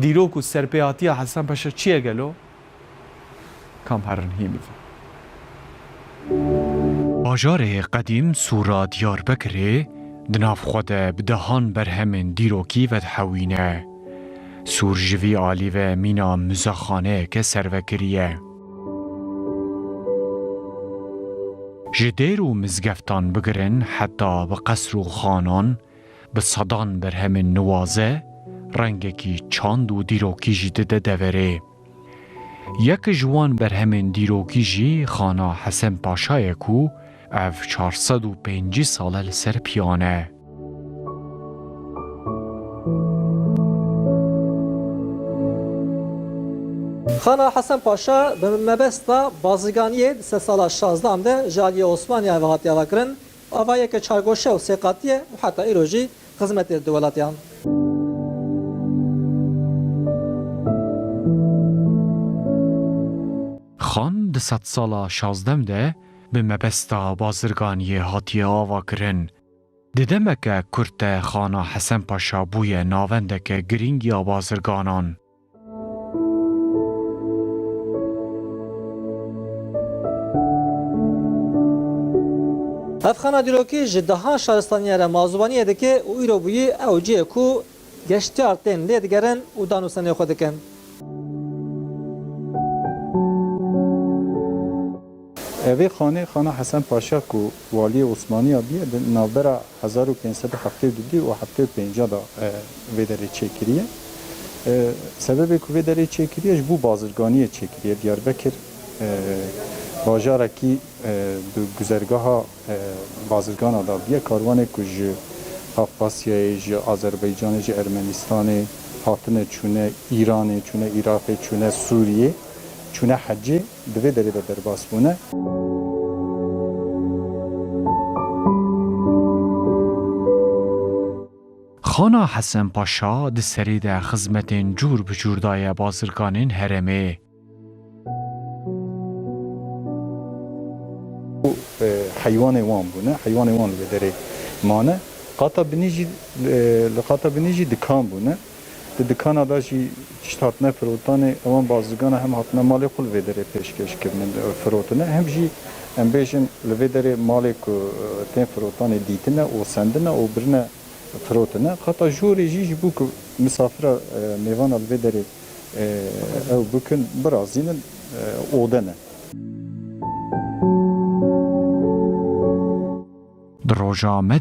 دیروکو سرپیاتی حسن پشش چیه گلو؟ کام هرن هی میفه باجار قدیم سورا یار بکره دناف خود بدهان بر همین دیروکی و دحوینه سور جوی آلی و مینا مزخانه که سروکریه. جدیر و مزگفتان بگرن حتی به قصر و خانان به صدان بر همین نوازه رنگی کی چاند و دیرو جیده ده دوره یک جوان بر همین دیرو کی جی خانا حسن پاشا یکو او چار سد و پینجی ساله لسر پیانه خانا حسن پاشا به مبست و بازگانی سه ساله شازده هم ده جالی اثمانی و حتیه وکرن او یک چارگوشه و سیقاتیه و حتی ایروژی خزمتی دولاتیان موسیقی Xan di sed sala şazdem de bi mebesta bazirganiyê hatiye ava kirin. Di demeke Kurd de xana Hesen Paşa bûye navendeke girîngiya bazirganan. Ev xana dîrokî ji dehan şaristaniyê re mazûbaniyê dike û îro bûyî ew ciyê ku geştyar tên lê digerin û danûstenê xwe dikin. 1572 û 75 da e, vê derê çêkiriye. E, Sebebê ku çêkiriye ji bû bazirganiyê çêkiriye Diyarbekir e, bajarekî e, di güzergaha e, bazirgana da biye karwanê ku ji Azerbaycanê, ji Ermenistanê hatine çûne İranê, çûne Iraqê, çûne Sûriyê, çûne hecê di vê derê de derbas bûne. Xana Hesen Paşa di serê de xizmetên cûr bi cûr daye bazirganên heremê. e, heywanê wan bûne heywanê wan li vê derê mane qata binî jî e, li qata binî jî dikan bûne di dikana da jî tişt hatine firotanê ewan bazirgana hem hatine malê li vê derê pêşkeş kirine firotine hem jî em bêjin li vê derê malê ku e, tên firotanê dîtine û sendine û birine firotine qata jorê jî ji bû ku misafira e, mêvana li vê derê e, ew bikin birazînin odene Di roja me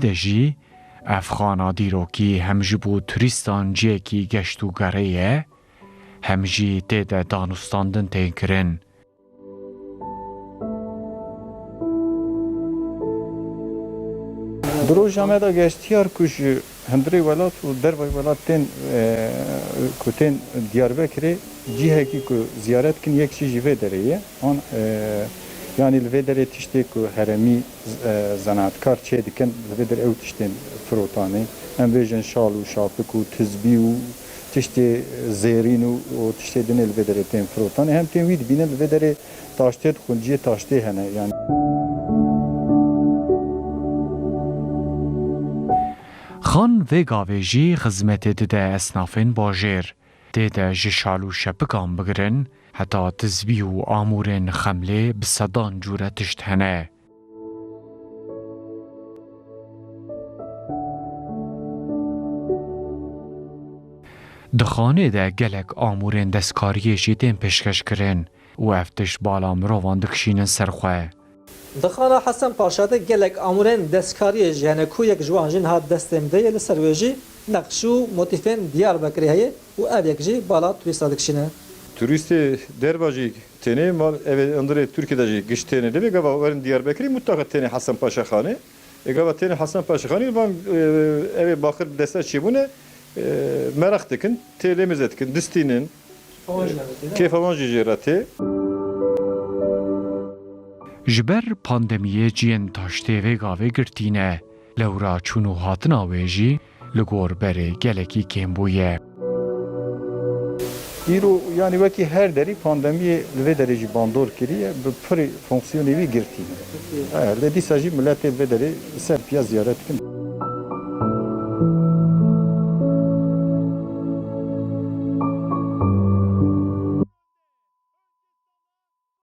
turîstan ciyekî geşt û gerê ye, hem jî tê de danûstandin tên kirin. Droja da geştiyar ku ji hundirê welat û dervay welat tên e, ku tên Diyarbekirê cihekî ku ziyaret kin yek jî ji vê derê ye an yani li vê derê tiştê ku heremî e, zanaatkar çê dikin li vê derê ew tiştên firotanê em bêjin şal û şapik û tizbî û tiştê zêrîn û tiştê dinê hem tên wî dibînin li vê derê taştê dixwin ciyê taştê hene. Yani Xan vê gavê jî xizmetê dide esnafên bajêr. Tê de bigirin, حتا تزبی و آمورن خمله به صدان جورتشت هنه. دخانه ده گلک آمورن دستکاریه جیدن پشکش کرن و افتش بالا مروان دکشین سرخوه. دخانه حسن پاشا ده گلک آمورن دستکاری جهنکو یک جوانجین ها دستم ده یل سرویجی نقشو موتیفن دیار بکریه و او یک جی بالا توی سادکشینه. Turisti derbajı tene mal evet andere Türkiye'de jî giş tene de gava verin Diyarbakır'ı mutlaka tene Hasan Paşa Xanı. E gava tene Hasan Paşa Xanı van eve bakır deste çibune merak dikin, telemiz etkin, distinin, kefavan jijerati. Ji ber pandemiyê ciyên taştê vê gavê girtîne, lewra çûn û hatina wê jî li gor berê gelekî. Îro yani wekî her derî pandemiyê li vê derê jî bandor kiriye bi pirê fonksiyonê wî girtîne. Li dîsa jî milletê vê derê ser piya ziyaret kin.